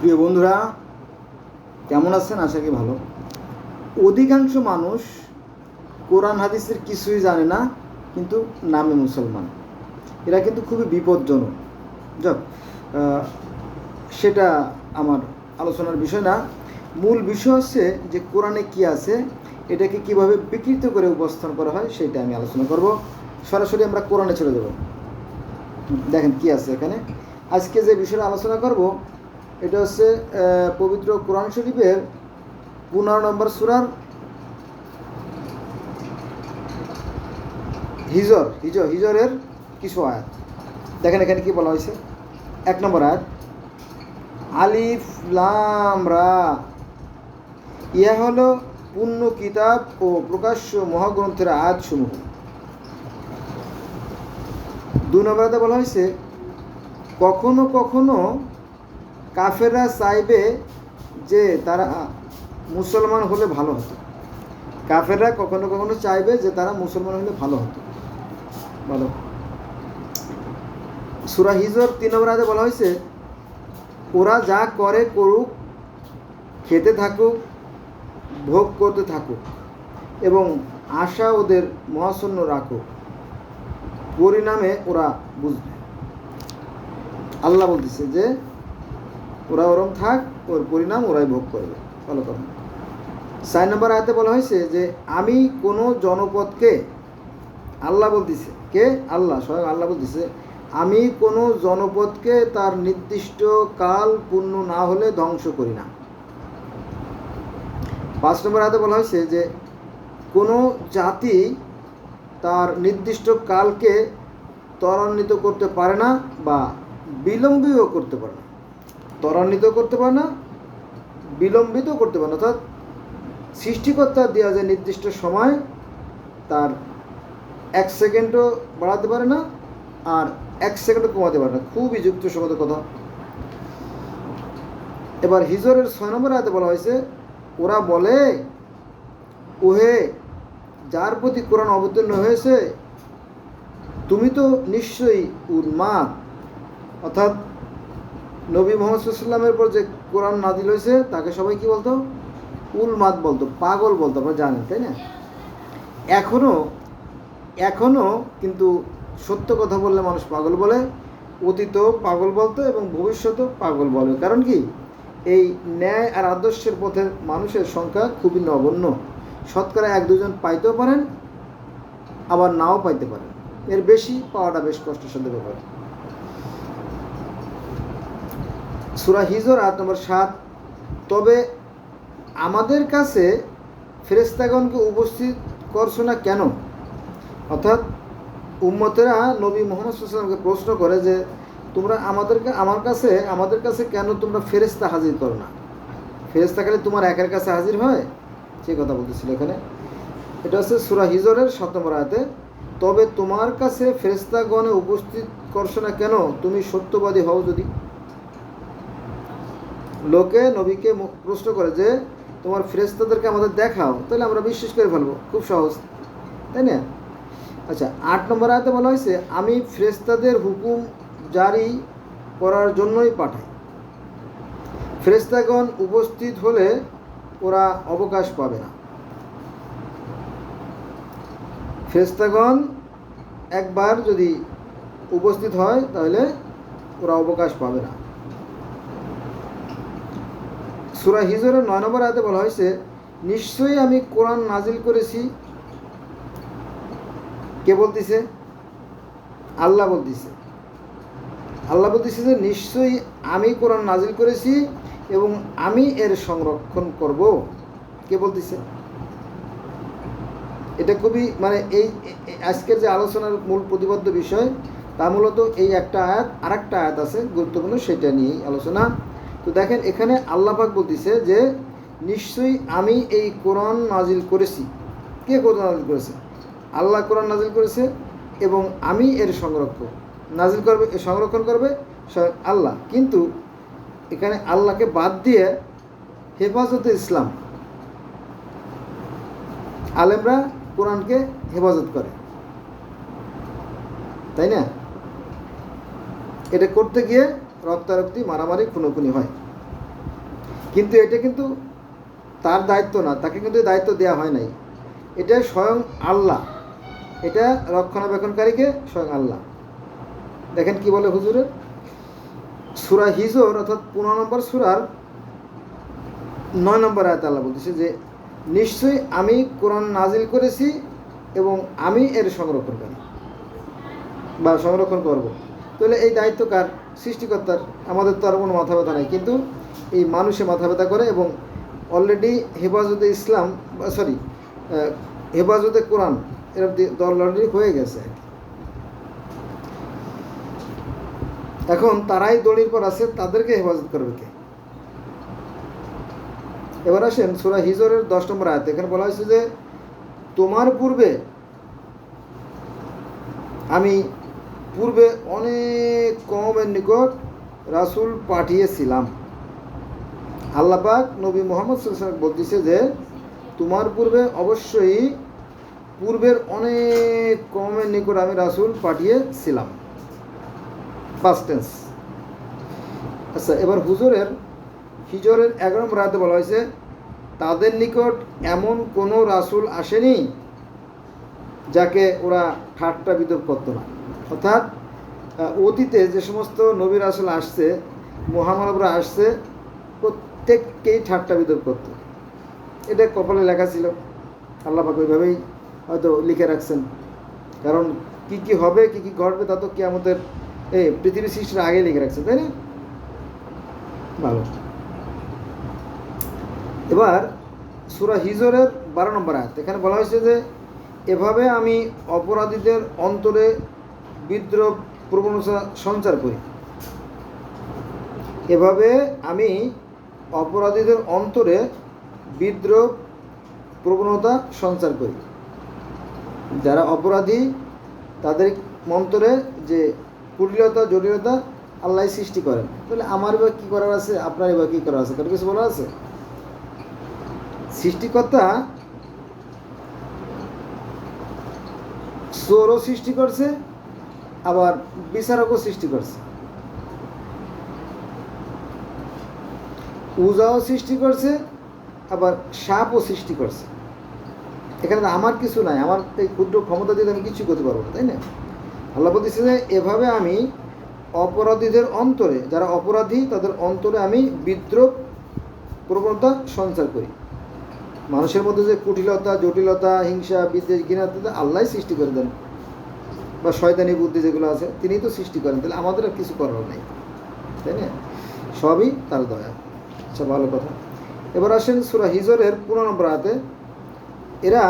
প্রিয় বন্ধুরা, কেমন আছেন? আশা করি ভালো। অধিকাংশ মানুষ কোরআন হাদিসের কিছুই জানে না, কিন্তু নামে মুসলমান। এরা কিন্তু খুবই বিপজ্জনক। যাক সেটা আমার আলোচনার বিষয় না। মূল বিষয় হচ্ছে যে কোরআনে কি আছে, এটাকে কীভাবে বিকৃত করে উপস্থান করা হয়, সেটা আমি আলোচনা করব। সরাসরি আমরা কোরআনে চলে যাব। দেখেন কি আছে এখানে। আজকে যে বিষয়টা আলোচনা করব এটা হচ্ছে পবিত্র কোরআন শরীফের পনেরো নম্বর সুরার হিজর হিজর, হিজরের কিছু আয়াত। দেখেন এখানে কি বলা হয়েছে? এক নম্বর আয়াত, আলিফ লাম রা। ইহা হলো পূর্ণ কিতাব ও প্রকাশ্য মহাগ্রন্থের আয়াত সমূহ দু নম্বরাতে বলা হয়েছে, কখনো কখনো কাফেররা চাইবে যে তারা মুসলমান হলে ভালো হতো। কাফেররা কখনো কখনো চাইবে যে তারা মুসলমান হলে ভালো হতো। ভালো সুরা হিজর তিন নম্বর আয়াতে বলা হয়েছে, ওরা যা করে করুক, খেতে থাকুক, ভোগ করতে থাকুক, এবং আশা ওদের মহাশূন্য রাখুক, পরিণামে ওরা বুঝবে। আল্লাহ বলতেছে যে ওরা ওরম থাক, ওর পরিণাম ওরাই ভোগ করবে। ফলো করো চার নম্বর আয়তে বলা হয়েছে যে, আমি কোনো জনপদকে আল্লাহ বলতেছে। কে? আল্লাহ, স্বয়ং আল্লাহ বলতেছে। আমি কোনো জনপদকে তার নির্দিষ্ট কাল পূর্ণ না হলে ধ্বংস করি না। পাঁচ নম্বর আয়তে বলা হয়েছে যে, কোনো জাতি তার নির্দিষ্ট কালকে ত্বরান্বিত করতে পারে না বা বিলম্বিত করতে পারে না। ত্বরান্বিত করতে পারে না বিলম্বিত করতে পারে না। অর্থাৎ সৃষ্টিকর্তা দেওয়া যে নির্দিষ্ট সময়, তার এক সেকেন্ডও বাড়াতে পারে না আর এক সেকেন্ডও কমাতে পারে না। খুবই যুক্তিসঙ্গত কথা। এবার হিজরের ছয় নম্বর আয়তে বলা হয়েছে, ওরা বলে, ওহে, যার প্রতি কোরআন অবতীর্ণ হয়েছে, তুমি তো নিশ্চয়ই উন্মাদ। অর্থাৎ নবী মোহাম্মদ সাল্লামের পর যে কোরআন নাদিল হয়েছে, তাকে সবাই কি বলতো? উলমাদ বলতো, পাগল বলতো আপনারা জানেন তাই না? এখনও এখনও কিন্তু সত্য কথা বললে মানুষ পাগল বলে অতীতও পাগল বলতো এবং ভবিষ্যতেও পাগল বলে। কারণ কি? এই ন্যায় আর আদর্শের পথের মানুষের সংখ্যা খুবই নগণ্য। শতকরা এক, দুজন পাইতেও পারেন, আবার নাও পাইতে পারেন। এর বেশি পাওয়াটা বেশ কষ্টসাধ্য ব্যাপার। সুরা হিজর আট নম্বর সাত। তবে আমাদের কাছে ফেরেস্তাগণকে উপস্থিত করছ না কেন? অর্থাৎ উম্মতেরা নবী মোহাম্মদ সাল্লামকে প্রশ্ন করে যে, তোমরা আমাদেরকে, আমার কাছে, আমাদের কাছে কেন তোমরা ফেরেস্তা হাজির করো না? ফেরেস্তা খালি তোমার একের কাছে হাজির হয়? সে কথা বলতেছিল এখানে। এটা হচ্ছে সুরা হিজরের সাত নম্বর আয়াতে। তবে তোমার কাছে ফেরেস্তাগণে উপস্থিত করছ না কেন? তুমি সত্যবাদী হও যদি। লোকে নবীকে মু- প্রশ্ন করে যে, তোমার ফেরেস্তাদেরকে আমাদের দেখাও। তাহলে আমরা বিশ্বাস করে ফেলব। খুব সহজ। তাই না? আচ্ছা আট নম্বর আয়তে বলা হয়েছে, আমি ফেরেস্তাদের হুকুম জারি করার জন্যই পাঠাই। ফেরেস্তাগণ উপস্থিত হলে ওরা অবকাশ পাবে না। ফেরেস্তাগণ একবার যদি উপস্থিত হয়, তাহলে ওরা অবকাশ পাবে না। সুরা হিজরের নয় নম্বর আয়তে বলা হয়েছে, নিশ্চয়ই আমি কোরআন নাজিল করেছি। কে বলতেছে? আল্লাহ বলতেছে। আল্লাহ বলতেছে যে, নিশ্চয়ই আমি কোরআন নাজিল করেছি এবং আমি এর সংরক্ষণ করব। কে বলতেছে? এটা খুবই মানে এই আজকের যে আলোচনার মূল প্রতিবদ্ধ বিষয়, তা মূলত এই একটা আয়াত আর একটা আয়াত আছে গুরুত্বপূর্ণ, সেটা নিয়েই আলোচনা। তো দেখেন, এখানে আল্লাপাক বলতেছে যে, নিশ্চয়ই আমি এই কোরআন নাজিল করেছি। কে কোরআন নাজিল করেছে? আল্লাহ কোরআন নাজিল করেছে এবং আমি এর সংরক্ষক। নাজিল করবে সংরক্ষণ করবে আল্লাহ। কিন্তু এখানে আল্লাহকে বাদ দিয়ে হেফাজতে ইসলাম। আলেমরা কোরআনকে হেফাজত করে। তাই না? এটা করতে গিয়ে রক্তারক্তি মারামারি খুনোখুনি হয়। কিন্তু এটা কিন্তু তার দায়িত্ব না, তাকে কিন্তু দায়িত্ব দেওয়া হয় নাই। এটা স্বয়ং আল্লাহ। এটা রক্ষণাবেক্ষণকারীকে স্বয়ং আল্লাহ। দেখেন কি বলে হুজুরে? সুরা হিজর অর্থাৎ পনেরো নম্বর সুরার নয় নম্বর আয়াত আল্লাহ বলতেছে যে, নিশ্চয়ই আমি কোরআন নাজিল করেছি এবং আমি এর সংরক্ষণ করি বা সংরক্ষণ করব। তাহলে এই দায়িত্ব কার? সৃষ্টিকর্তার, আমাদের তো আর কোনো মাথা ব্যথা নাই। কিন্তু এই মানুষে মাথা ব্যথা করে এবং অলরেডি হেফাজতে ইসলাম সরি হেফাজতে কোরআন এরকম দল অলরেডি হয়ে গেছে। এখন তারাই দড়ির পর আছে, তাদেরকে হেফাজত করবে কে? এবার আসেন সুরা হিজরের দশ নম্বর আয়াত। এখানে বলা হয়েছে যে, তোমার পূর্বে আমি পূর্বে অনেক কমের নিকট রাসূল পাঠিয়েছিলাম। আল্লাপাক নবী মোহাম্মদ বলতেছে যে, তোমার পূর্বে অবশ্যই পূর্বের অনেক কমের নিকট আমি রাসূল পাঠিয়েছিলাম। আচ্ছা এবার হুজুরের হিজরের এগারো আয়াতে বলা হয়েছে, তাদের নিকট এমন কোনো রাসূল আসেনি যাকে ওরা ঠাট্টা বিতর্ক করতো না। অর্থাৎ অতীতে যে সমস্ত নবী রাসূল আসছে, মহামানবরা আসছে, প্রত্যেককেই ঠাট্টা বিতর্ক করতো। এটা কপালে লেখা ছিল। আল্লাহ পাক ওইভাবেই হয়তো লিখে রাখছেন। কারণ কি কি হবে, কি কি ঘটবে তা তো কিয়ামতের, এই পৃথিবী সৃষ্টির আগে লিখে রাখছেন, তাই না? ভালো। এবার সুরা হিজরের বারো নম্বর আয়াত। এখানে বলা হয়েছে যে, এভাবে আমি অপরাধীদের অন্তরে বিদ্রোহ প্রবণতা সঞ্চার করি। এভাবে আমি অপরাধীদের অন্তরে বিদ্রোহ প্রবণতা সঞ্চার করি। যারা অপরাধী, তাদের মন্তরে যে কুটিলতা, জটিলতা আল্লাহ সৃষ্টি করেন। তাহলে আমার এবার কী করার আছে? আপনার এবার কী করার আছে? কারও কিছু বলার আছে? সৃষ্টিকর্তা চোরও সৃষ্টি করছে আবার বিচারকও সৃষ্টি করছে। উজাও সৃষ্টি করছে, আবার সাপও সৃষ্টি করছে। এখানে আমার কিছু নাই, আমার এই ক্ষুদ্র ক্ষমতা দিয়ে আমি কিছু করতে পারব না, তাই না? আল্লাহ বলতেছে যে, এভাবে আমি অপরাধীদের অন্তরে, যারা অপরাধী, তাদের অন্তরে আমি বিদ্রোহ প্রবণতা সঞ্চার করি। মানুষের মধ্যে যে কুটিলতা, জটিলতা, হিংসা, বিদ্বেষ, ঘৃণা আল্লাহ সৃষ্টি করে দেন। বা শয়তানি বুদ্ধি যেগুলো আছে, তিনিই তো সৃষ্টি করেন। তাহলে আমাদের আর কিছু করার নেই, তাই না? সবই তার দয়া। আচ্ছা ভালো কথা। এবার আসেন সুরা হিজরের পনেরো নম্বর এরা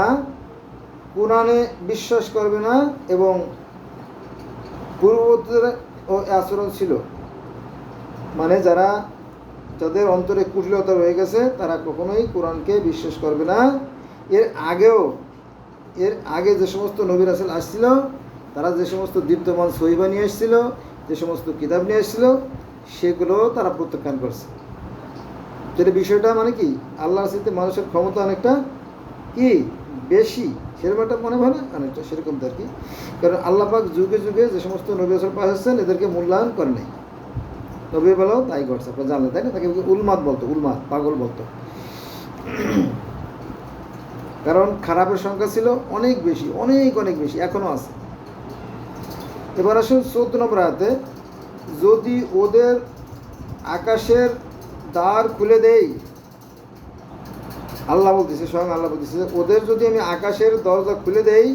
কোরআনে বিশ্বাস করবে না এবং পূর্ববর্তীদের আচরণ ছিল। মানে যারা, যাদের অন্তরে কুটিলতা রয়ে গেছে, তারা কখনোই কোরআনকে বিশ্বাস করবে না। এর আগেও, এর আগে যে সমস্ত নবীর আসল আসছিল তারা যে সমস্ত দীপ্তমান সহিবা নিয়ে এসেছিল যে সমস্ত কিতাব নিয়ে এসেছিল সেগুলো তারা প্রত্যাখ্যান করছে। যেটা বিষয়টা মানে কি? আল্লাহর সাথে মানুষের ক্ষমতা অনেকটা কি? বেশি। সেরকম একটা মনে হয় না? অনেকটা সেরকম আর কি। কারণ আল্লাহ পাক যুগে যুগে যে সমস্ত নবী আসল পাশ আসছেন এদেরকে মূল্যায়ন করে নাই। নবী বেলাও তাই করছে। আপনার জানলেন তাই না? তাকে উলমাদ বলতো, উলমাদ, পাগল বলতো। কারণ খারাপের সংখ্যা ছিল অনেক বেশি, অনেক অনেক বেশি এখনও আছে। এবার আসুন চোদ্দ নম্বর হাতে যদি ওদের আকাশের দ্বার খুলে দেই, আল্লাহ বলতেছে, স্বয়ং আল্লাহ বলতেছে, ওদের যদি আমি আকাশের দরজা খুলে দেই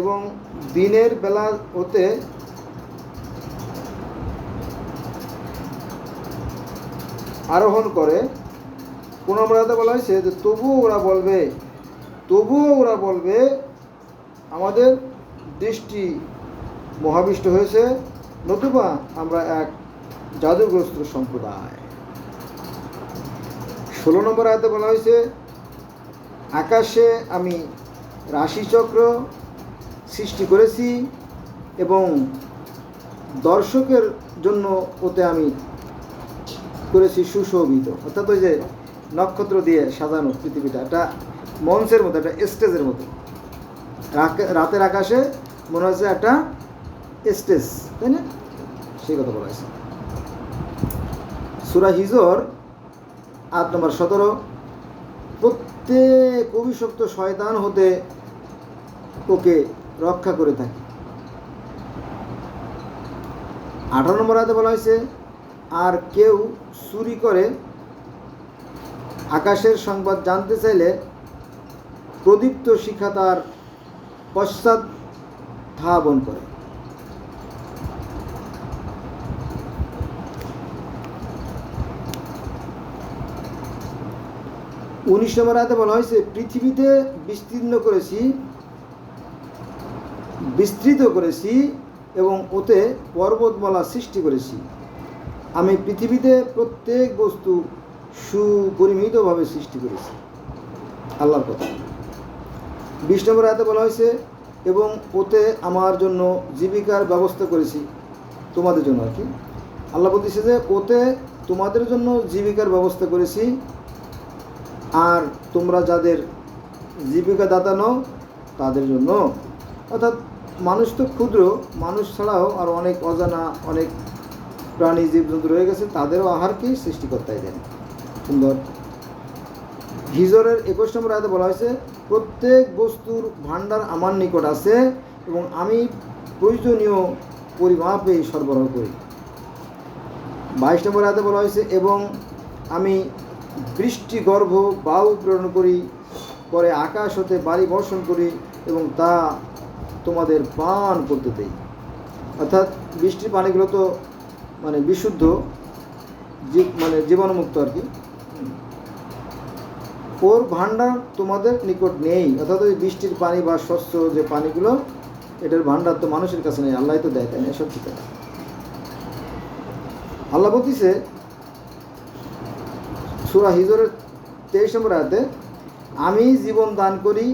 এবং দিনের বেলা হতে আরোহণ করে, কোন নম্বরাতে বলা হয়েছে যে, তবুও ওরা বলবে, তবুও ওরা বলবে, আমাদের দৃষ্টি মহাবিষ্ট হয়েছে, নতুবা আমরা এক জাদুগ্রস্ত সম্প্রদায়। ষোলো নম্বর আয়তে বলা হয়েছে, আকাশে আমি রাশিচক্র সৃষ্টি করেছি এবং দর্শকের জন্য ওতে আমি করেছি সুশোভিত। অর্থাৎ ওই যে নক্ষত্র দিয়ে সাজানো পৃথিবীটা, একটা মঞ্চের মতো, একটা স্টেজের মতো। রাতের আকাশে মনে হচ্ছে একটা স্টেজ তাই না? সেই কথা বলা হয়েছে। সুরা হিজর আট নম্বর সতেরো, প্রত্যেক অভিশপ্ত শয়তান হতে ওকে রক্ষা করে থাকে। আঠারো নম্বর আয়তে বলা হয়েছে, আর কেউ চুরি করে আকাশের সংবাদ জানতে চাইলে প্রদীপ্ত শিখা তার পশ্চাৎ ধাবন করে। উনিশ নম্বর আয়তে বলা হয়েছে, পৃথিবীতে বিস্তীর্ণ করেছি, বিস্তৃত করেছি এবং ওতে পর্বতমালা সৃষ্টি করেছি। আমি পৃথিবীতে প্রত্যেক বস্তু সুপরিমিতভাবে সৃষ্টি করেছি। আল্লাহর কথা। বিশ নম্বর আয়তে বলা হয়েছে, এবং ওতে আমার জন্য জীবিকার ব্যবস্থা করেছি। তোমাদের জন্য আর কি। আল্লাহ বলতেছে যে, ওতে তোমাদের জন্য জীবিকার ব্যবস্থা করেছি আর তোমরা যাদের জীবিকা দাতা নও, তাদের জন্য। অর্থাৎ মানুষ তো ক্ষুদ্র, মানুষ ছাড়াও আর অনেক অজানা, অনেক প্রাণী, জীবজন্তু রয়ে গেছে, তাদেরও আহারকেই সৃষ্টিকর্তাই দেন। সুন্দর। হিজরের একুশ নম্বর আয়তে বলা হয়েছে, প্রত্যেক বস্তুর ভাণ্ডার আমার নিকট আছে এবং আমি প্রয়োজনীয় পরিমাপে সরবরাহ করি। বাইশ নম্বর আয়তে বলা হয়েছে, এবং আমি বৃষ্টি গর্ভ বায়ু প্রেরণ করি, পরে আকাশ হতে বাড়ি বর্ষণ করি এবং তা তোমাদের পান করতে দেই। অর্থাৎ বৃষ্টির পানিগুলো তো মানে বিশুদ্ধ মানে জীবাণুমুক্ত আর কি। ওর ভাণ্ডার তোমাদের নিকট নেই। অর্থাৎ ওই বৃষ্টির পানি বা শস্য যে পানিগুলো, এটার ভাণ্ডার তো মানুষের কাছে নেই। আল্লাহ তো দেয়, তাই না? এসব ঠিক আছে আল্লাহ বলতেছে সুরা হিজরের তেইশ নম্বর আয়াতে, আমি জীবন দান করি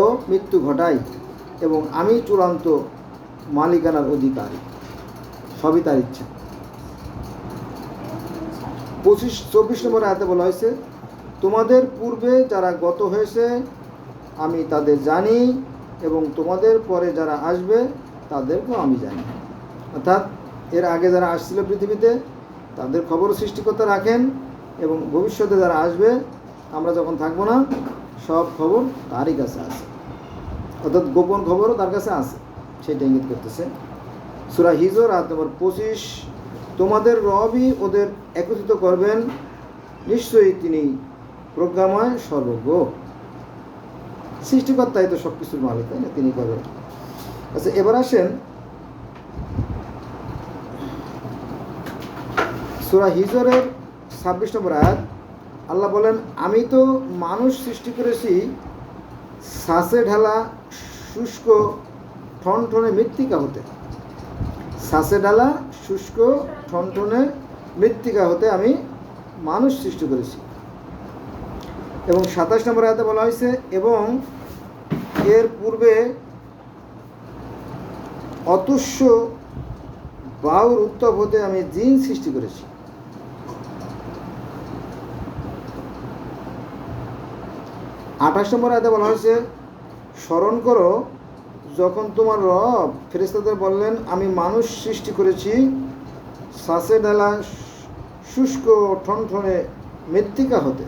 ও মৃত্যু ঘটাই এবং আমি চূড়ান্ত মালিকানার অধিকারী। সবই তার ইচ্ছা। পঁচিশ, চব্বিশ নম্বর আয়াতে বলা হয়েছে, তোমাদের পূর্বে যারা গত হয়েছে, আমি তাদের জানি এবং তোমাদের পরে যারা আসবে, তাদেরকেও আমি জানি। অর্থাৎ এর আগে যারা আসছিল পৃথিবীতে, তাদের খবর সৃষ্টিকর্তা রাখেন এবং ভবিষ্যতে যারা আসবে, আমরা যখন থাকব না, সব খবর তারই কাছে আছে। অর্থাৎ গোপন খবরও তার কাছে আছে। সেটা ইঙ্গিত করতেছে। সুরা হিজর আর তোমার পঁচিশ, তোমাদের রবই ওদের একত্রিত করবেন। নিশ্চয়ই তিনি প্রজ্ঞাময়, সর্বজ্ঞ। সৃষ্টিকর্তাই তো সব কিছুর মালিক, তাই না? তিনি করবেন। আচ্ছা এবার আসেন সুরা হিজরের ছাব্বিশ নম্বর আয়াত, আল্লাহ বলেন, আমি তো মানুষ সৃষ্টি করেছি শ্বাসে ঢালা, শুষ্ক, ঠনঠনে মৃত্তিকা হতে। শ্বাসে ঢালা, শুষ্ক, ঠনঠনে মৃত্তিকা হতে আমি মানুষ সৃষ্টি করেছি। এবং সাতাশ নম্বর আয়াতে বলা হয়েছে, এবং এর পূর্বে অতুষ্য বায়ুর উত্তপ হতে আমি জিন সৃষ্টি করেছি। আঠাশ নম্বর আয়তে বলা হয়েছে, স্মরণ করো, যখন তোমার রব ফেরেস্তাদের বললেন, আমি মানুষ সৃষ্টি করেছি, শ্বাসে ঢালা শুষ্ক ঠনঠনে মৃত্তিকা হতে,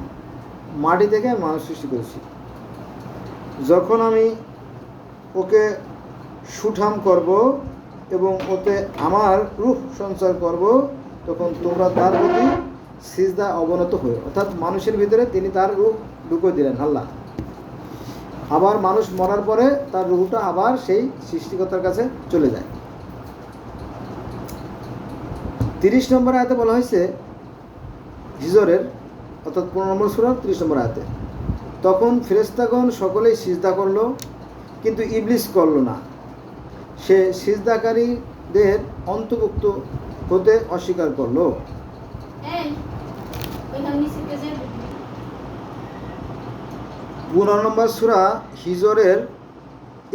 মাটি থেকে মানুষ সৃষ্টি করেছি। যখন আমি ওকে সুঠাম করব এবং ওতে আমার রূপ সঞ্চার করব, তখন তোমরা তার প্রতি সিজদা অবনত হয়ে, অর্থাৎ মানুষের ভিতরে তিনি তার রূপ ঢুকে দিলেন, আল্লাহ। আবার মানুষ মরার পরে তার রুহটা আবার সেই সৃষ্টিকর্তার কাছে চলে যায়। তিরিশ নম্বর আয়তে বলা হয়েছে, হিজরের, অর্থাৎ পনেরো নম্বর সুরার তিরিশ নম্বর আয়তে, তখন ফেরেস্তাগণ সকলেই সিজদা করল, কিন্তু ইবলিস করল না। সে সিজদাকারীদের অন্তর্ভুক্ত হতে অস্বীকার করল। পনেরো নম্বর সুরা হিজরের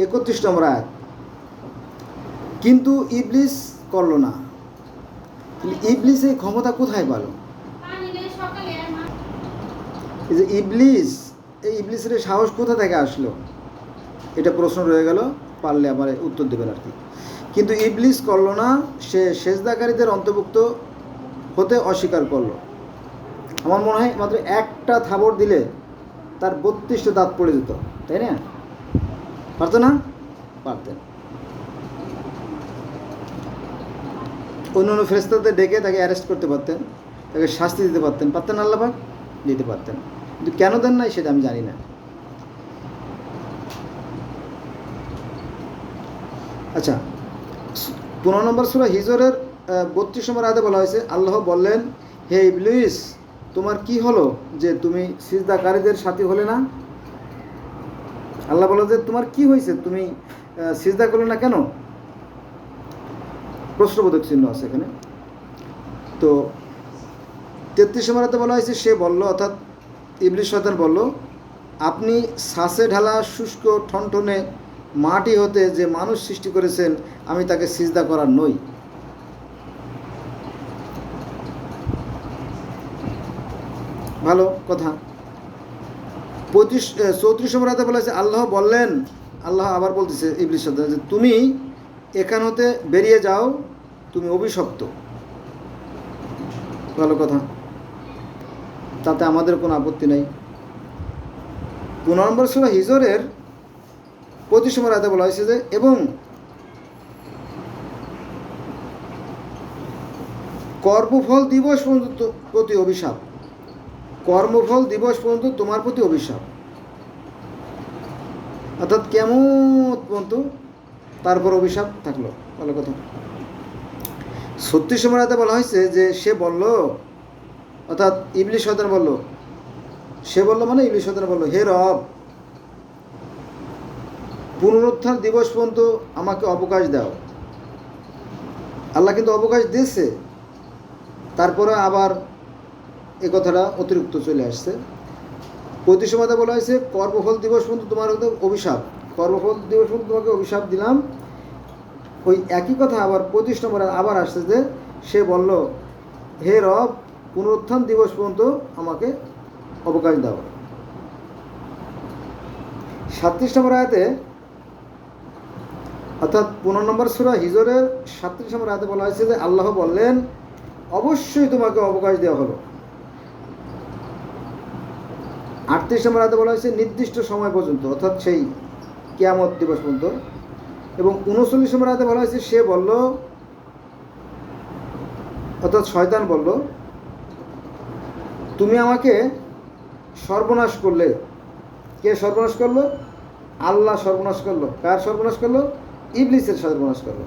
একত্রিশ নম্বর আয়াত। কিন্তু ইবলিস করল না। ইবলিস এই ক্ষমতা কোথায় পেল? এই যে ইবলিস, এই ইবলিসের সাহস কোথা থেকে আসলো? এটা প্রশ্ন রয়ে গেল, পারলে আবার উত্তর দেবেন আর কি। কিন্তু ইবলিস করল না, সে সেজদাকারীদের অন্তর্ভুক্ত হতে অস্বীকার করল। আমার মনে হয় মাত্র একটা থাবর দিলে তার বত্রিশটা দাঁত পড়ে যেত, তাই না? পারতো না? পারতেন অন্য অন্য ফেরেস্তাদের ডেকে তাকে অ্যারেস্ট করতে পারতেন, তাকে শাস্তি দিতে পারতেন। পারতেন আল্লাপাক দিতে পারতেন। কিন্তু কেন দেন নাই সেটা আমি জানি না। আচ্ছা পনেরো নম্বর সুরা হিজরের বত্রিশ নম্বর আয়াতে বলা হয়েছে, আল্লাহ বললেন, হে ইবলিস তোমার কি হলো যে তুমি সিজদাকারীদের সাথী হলে না? আল্লাহ বলো যে তোমার কি হয়েছে? তুমি সিজদা করলে না কেন? প্রশ্নবোধক চিহ্ন আছে এখানে। তো তেত্রিশ আয়াতে বলা হয়েছে, সে বলল, অর্থাৎ ইবলিস শয়তান বলল, আপনি শ্বাসে ঢালা শুষ্ক ঠনঠনে মাটি হতে যে মানুষ সৃষ্টি করেছেন, আমি তাকে সিজদা করার নই। ভালো কথা। পঁচিশ চৌত্রিশ নম্বর হাতে বলেছে, আল্লাহ বললেন, আল্লাহ আবার বলতেছে ইবলিস সাথে যে, তুমি এখান হতে বেরিয়ে যাও, তুমি অভিশপ্ত। ভালো কথা। তাতে আমাদের কোনো আপত্তি নেই। পনেরো নম্বর সুরা হিজরের পঁচিশ নম্বর হাতে বলা হয়েছে যে, এবং কর্মফল দিবস পর্যন্ত প্রতি অভিশাপ। কর্মফল দিবস পর্যন্ত তোমার প্রতি অভিশাপ। অর্থাৎ কেমন পর্যন্ত তারপর অভিশাপ থাকল। ভালো কথা। সত্যি সময়তে বলা হয়েছে যে সে বলল, অর্থাৎ ইবলিশ শয়তান বলল, সে বলল মানে ইবলিশ শয়তান বলল, হে রব পুনরুত্থান দিবস পর্যন্ত আমাকে অবকাশ দাও। আল্লাহ কিন্তু অবকাশ দিয়েছে। তারপরে আবার এ কথাটা অতিরিক্ত চলে আসছে। প্রতি সময়তে বলা হয়েছে, কর্মফল দিবস পর্যন্ত তোমার অভিশাপ। কর্মফল দিবস পর্যন্ত তোমাকে অভিশাপ দিলাম। ওই একই কথা আবার পঁচিশ নম্বরে আবার আসছে যে, সে বলল, হে রব, পুনরুত্থান দিবস পর্যন্ত আমাকে অবকাশ দাও। সাতত্রিশ নম্বর আয়াতে, অর্থাৎ পনেরো নম্বর সুরা হিজরের সাতত্রিশ নম্বর আয়াতে বলা হয়েছে যে, আল্লাহ বললেন, অবশ্যই তোমাকে অবকাশ দেওয়া হলো আটত্রিশ নম্বর আয়াতে বলা হয়েছে, নির্দিষ্ট সময় পর্যন্ত অর্থাৎ সেই কেয়ামত দিবস পর্যন্ত। এবং উনচল্লিশ নম্বর আয়াতে বলা হয়েছে, সে বলল অর্থাৎ শয়তান বলল, তুমি আমাকে সর্বনাশ করলে। কে সর্বনাশ করল? আল্লাহ সর্বনাশ করল। কার সর্বনাশ করল? ইবলিসের সর্বনাশ করল।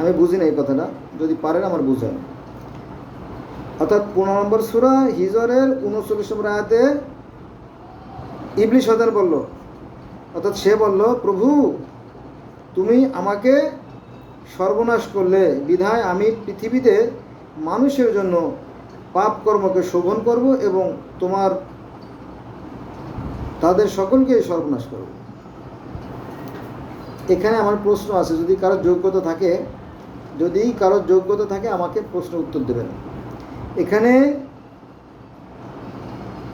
আমি বুঝি না এই কথাটা, যদি পারেন আমার বুঝান। অর্থাৎ পনেরো নম্বর সুরা হিজরের উনচল্লিশ নম্বর আয়াতে ইবলিশ শয়তান বলল, অর্থাৎ সে বলল, প্রভু, তুমি আমাকে সর্বনাশ করলে। বিধায় আমি পৃথিবীতে মানুষের জন্য পাপ কর্মকে শোভন করব এবং তোমার, তাদের সকলকেই সর্বনাশ করব। এখানে আমার প্রশ্ন আছে, যদি কারোর যোগ্যতা থাকে, যদি কারোর যোগ্যতা থাকে, আমাকে প্রশ্ন উত্তর দেবেন। এখানে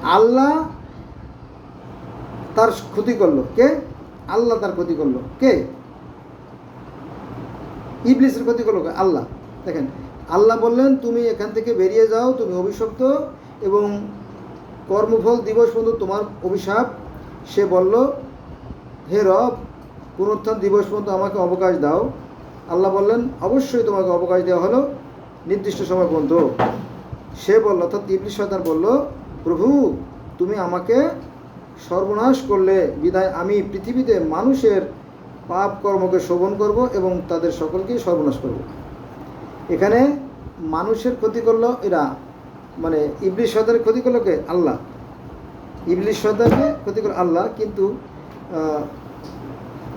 আল্লাহ তার ক্ষতি করল। কে? আল্লাহ তার ক্ষতি করল। কে? ইবলিসের ক্ষতি করল? আল্লাহ। দেখেন, আল্লাহ বললেন, তুমি এখান থেকে বেরিয়ে যাও, তুমি অভিশপ্ত এবং কর্মফল দিবস পর্যন্ত তোমার অভিশাপ। সে বলল, হে রব, পুনরুত্থান দিবস পর্যন্ত আমাকে অবকাশ দাও। আল্লাহ বললেন, অবশ্যই তোমাকে অবকাশ দেওয়া হলো, নির্দিষ্ট সময় পর্যন্ত। সে বলল, অর্থাৎ ইবলিশ শয়তান বলল, প্রভু, তুমি আমাকে সর্বনাশ করলে বিধায় আমি পৃথিবীতে মানুষের পাপ কর্মকে শোভন করব এবং তাদের সকলকেই সর্বনাশ করব। এখানে মানুষের ক্ষতি করল এরা মানে ইবলিশ শয়তানের ক্ষতি করল কে? আল্লাহ। ইবলিশ শয়তানকে ক্ষতি করল? আল্লাহ। কিন্তু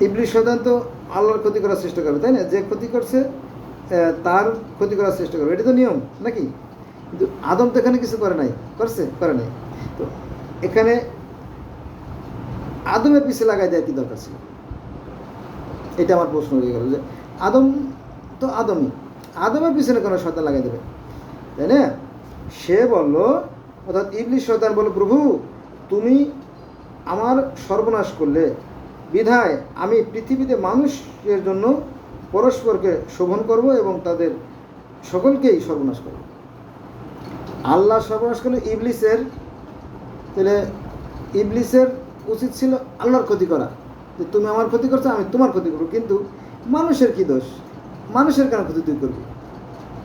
ইবলিশ শয়তান তো আল্লাহর ক্ষতি করার চেষ্টা করবে, তাই না? যে ক্ষতি করছে তার ক্ষতি করার চেষ্টা করবে। এটা তো নিয়ম, নাকি? কিন্তু আদম তো এখানে কিছু করে নাই, করছে, করে নাই। তো এখানে আদমের পিছে লাগাই দেওয়ার কি দরকার ছিল? এটা আমার প্রশ্ন হয়ে গেল যে আদম তো আদমই। আদমের পিছনে কোনো শয়তান লাগাই দেবে? তাই না? সে বলল, অর্থাৎ ইবলিশ শয়তান বলল, প্রভু, তুমি আমার সর্বনাশ করলে। বিধায় আমি পৃথিবীতে মানুষের জন্য পরস্পরকে শোভন করব এবং তাদের সকলকেই সর্বনাশ করব। আল্লাহ সর্বনাশ করলে ইবলিসের তাহলে ইবলিসের উচিত ছিল আল্লাহর ক্ষতি করা, যে তুমি আমার ক্ষতি করছ, আমি তোমার ক্ষতি করব। কিন্তু মানুষের কি দোষ? মানুষের কেন ক্ষতি তুই করবি?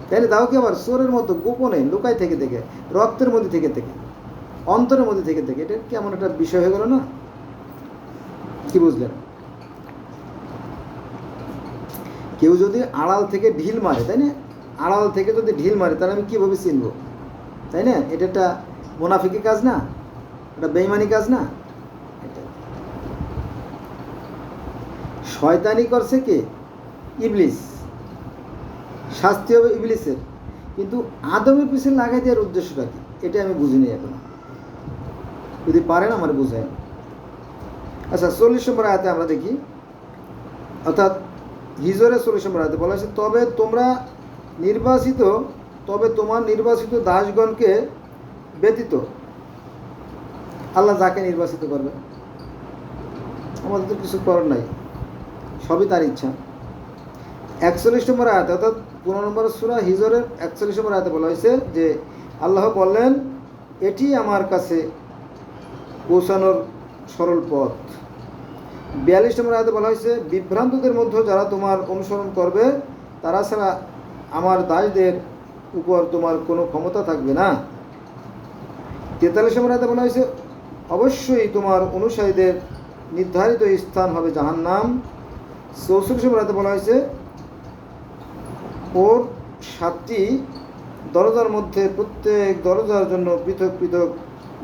তাহলে তাও কি আবার চোরের মতো গোপনে লুকায় থেকে থেকে, রক্তের মধ্যে থেকে থেকে, অন্তরের মধ্যে থেকে থেকে, এটা কেমন একটা বিষয় হয়ে গেল না? কি বুঝলেন? কেউ যদি আড়াল থেকে ঢিল মারে, তাই না? আড়াল থেকে যদি ঢিল মারে, তাহলে আমি কীভাবে চিনব? তাই না? এটা একটা মুনাফিকি কাজ না? এটা বেইমানি কাজ না এটা। শয়তানি করছে কে? ইবলিস। শাস্তি হবে ইবলিসের। কিন্তু আদমের পিছনে লাগাই দেওয়ার উদ্দেশ্যটা কি? এটা আমি বুঝিনি এখন। যদি পারেন আমার বুঝায় আচ্ছা চল্লিশ নম্বর আয়াতে আমরা দেখি, অর্থাৎ হিজরের চল্লিশ নম্বর আয়াতে বলা হয়েছে, তবে তোমরা নির্বাচিত তবে তোমার নির্বাচিত দাসগণকে ব্যতীত আল্লাহ যাকে নির্বাচিত করবে আমাদের তো কিছু করার নাই। সবই তার ইচ্ছা। একচল্লিশ নম্বর আয়াতে, অর্থাৎ পনেরো নম্বর সুরা হিজরের একচল্লিশ নম্বর আয়াতে বলা হয়েছে যে, আল্লাহ বললেন, এটি আমার কাছে পৌঁছানোর সরল পথ। বিয়াল্লিশ নম্বর আয়াতে বলা হয়েছে, বিভ্রান্তদের মধ্যে যারা তোমার অনুসরণ করবে, তারা ছাড়া আমার দাসদের উপর তোমার কোনো ক্ষমতা থাকবে না। তেতাল্লিশ নম্বর আয়াতে বলা হয়েছে, অবশ্যই তোমার অনুসারীদের নির্ধারিত স্থান হবে জাহান্নাম চৌষট্টি নম্বর আয়াতে বলা হয়েছে, ওর সাতটি দরজার মধ্যে প্রত্যেক দরজার জন্য পৃথক পৃথক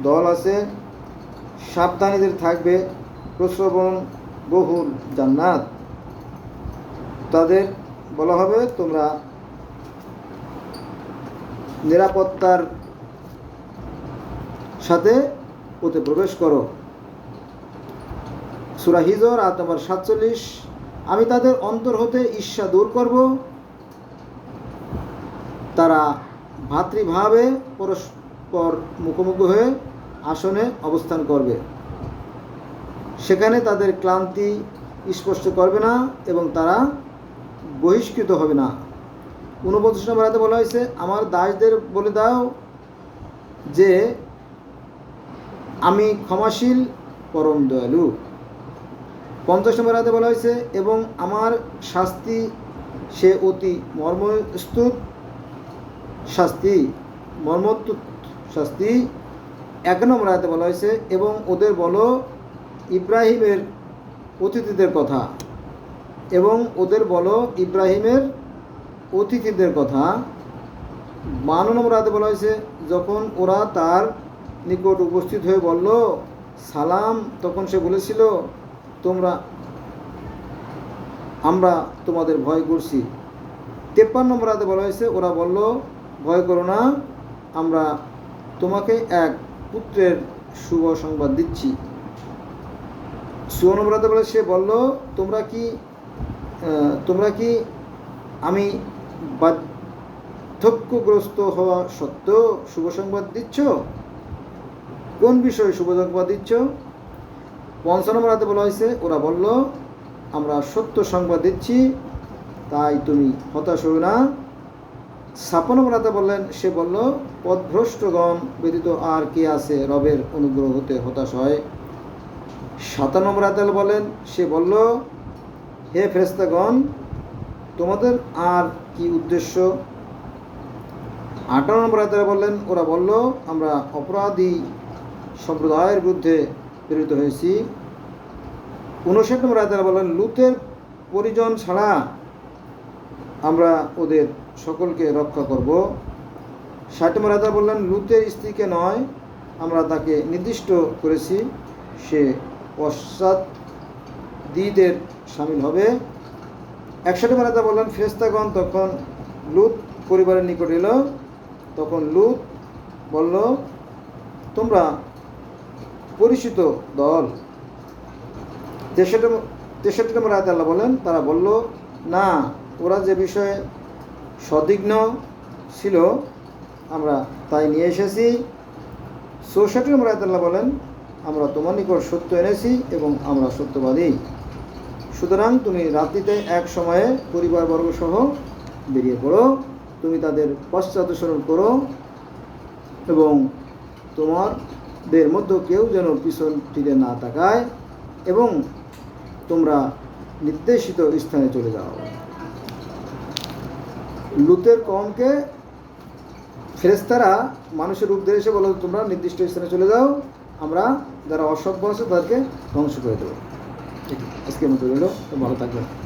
দল আছে। সাবধানীদের থাকবে প্রশ্রবণ বহুল জান্নাত। তাদের বলা হবে, তোমরা নিরাপত্তার সাথে ওতে প্রবেশ করো। সুরা হিজর আর তোমার সাতচল্লিশ। আমি তাদের অন্তর হতে ঈর্ষা দূর করব। তারা ভাতৃভাবে পরস্পর মুখোমুখি হয়ে আসনে অবস্থান করবে। সেখানে তাদের ক্লান্তি স্পষ্ট করবে না এবং তারা বহিষ্কৃত হবে না। ঊনপঞ্চাশ নম্বর হাতে বলা হয়েছে, আমার দাসদের বলে দাও যে, আমি ক্ষমাশীল, পরম দয়ালু। পঞ্চাশ নম্বর হাতে বলা হয়েছে, এবং আমার শাস্তি সে অতি মর্মস্তুত শাস্তি মর্মত্তুত শাস্তি। এক নম্বর আয়াতে বলা হয়েছে, এবং ওদের বলো ইব্রাহিমের অতিথিদের কথা। এবং ওদের বলো ইব্রাহিমের অতিথিদের কথা। বান্ন নম্বর আয়াতে বলা হয়েছে, যখন ওরা তার নিকট উপস্থিত হয়ে বলল, সালাম, তখন সে বলেছিল তোমরা, আমরা তোমাদের ভয় করছি। তেপ্পান্ন নম্বর আয়াতে বলা হয়েছে, ওরা বলল, ভয় করো না, আমরা তোমাকে এক পুত্রের শুভ সংবাদ দিচ্ছি। আয়াতে বলে সে বলল, তোমরা কি তোমরা কি আমি বার্ধক্যগ্রস্ত হওয়া সত্ত্বেও শুভ সংবাদ দিচ্ছ? কোন বিষয়ে শুভ সংবাদ দিচ্ছ? পঞ্চান্ন নম্বর হাতে বলা হয়েছে, ওরা বলল, আমরা সত্য সংবাদ দিচ্ছি, তাই তুমি হতাশ হও না। ছাপ্পান্ন নম্বর হাতে বললেন, সে বলল, পথভ্রষ্টগণ ব্যতীত আর কে আছে রবের অনুগ্রহ হতে হতাশ হয়? সাতান্ন নম্বর হাতে বলেন সে বলল, হে ফেরেস্তাগণ তোমাদের আর কি উদ্দেশ্য? আঠারো নম্বর হাতে বললেন, ওরা বলল, আমরা অপরাধী সম্প্রদায়ের বিরুদ্ধে প্রেরিত হয়েছি। উনষাট নম্বর আয়তারা বলেন, লুতের পরিজন ছাড়া আমরা ওদের সকলকে রক্ষা করব। ষাট নম্বর আয়তারা বললেন, লুতের স্ত্রীকে নয়, আমরা তাকে নির্দিষ্ট করেছি। সে পশ্চাৎ দিদের সামিল হবে। একষট্টি আয়তা বললেন ফেরেস্তাগণ তখন লুত পরিবারের নিকট এলো। তখন লুত বলল, তোমরা পরিচিত দল। তেষট্টি তেষট্টি নম্বর আয়াতে আল্লাহ বলেন, তারা বলল, না, ওরা যে বিষয়ে সদিগ্ন ছিল, আমরা তাই নিয়ে এসেছি। চৌষট্টি নম্বর আয়াতে আল্লাহ বলেন, আমরা তোমার নিকট সত্য এনেছি এবং আমরা সত্যবাদী। সুতরাং তুমি রাত্রিতে এক সময়ে পরিবারবর্গ সহ বেরিয়ে পড়ো, তুমি তাদের পশ্চাদসরণ করো এবং তোমাদের মধ্যে কেউ যেন পিছন ফিরে না তাকায় এবং তোমরা নির্দেশিত স্থানে চলে যাও। লুতের কমকে ফেরেস্তারা মানুষের রূপ ধরে এসে বলো, তোমরা নির্দিষ্ট স্থানে চলে যাও, আমরা যারা অসভ্য আছে তাদেরকে ধ্বংস করে দেবো। আজকের মতো রইল। ভালো থাকবেন।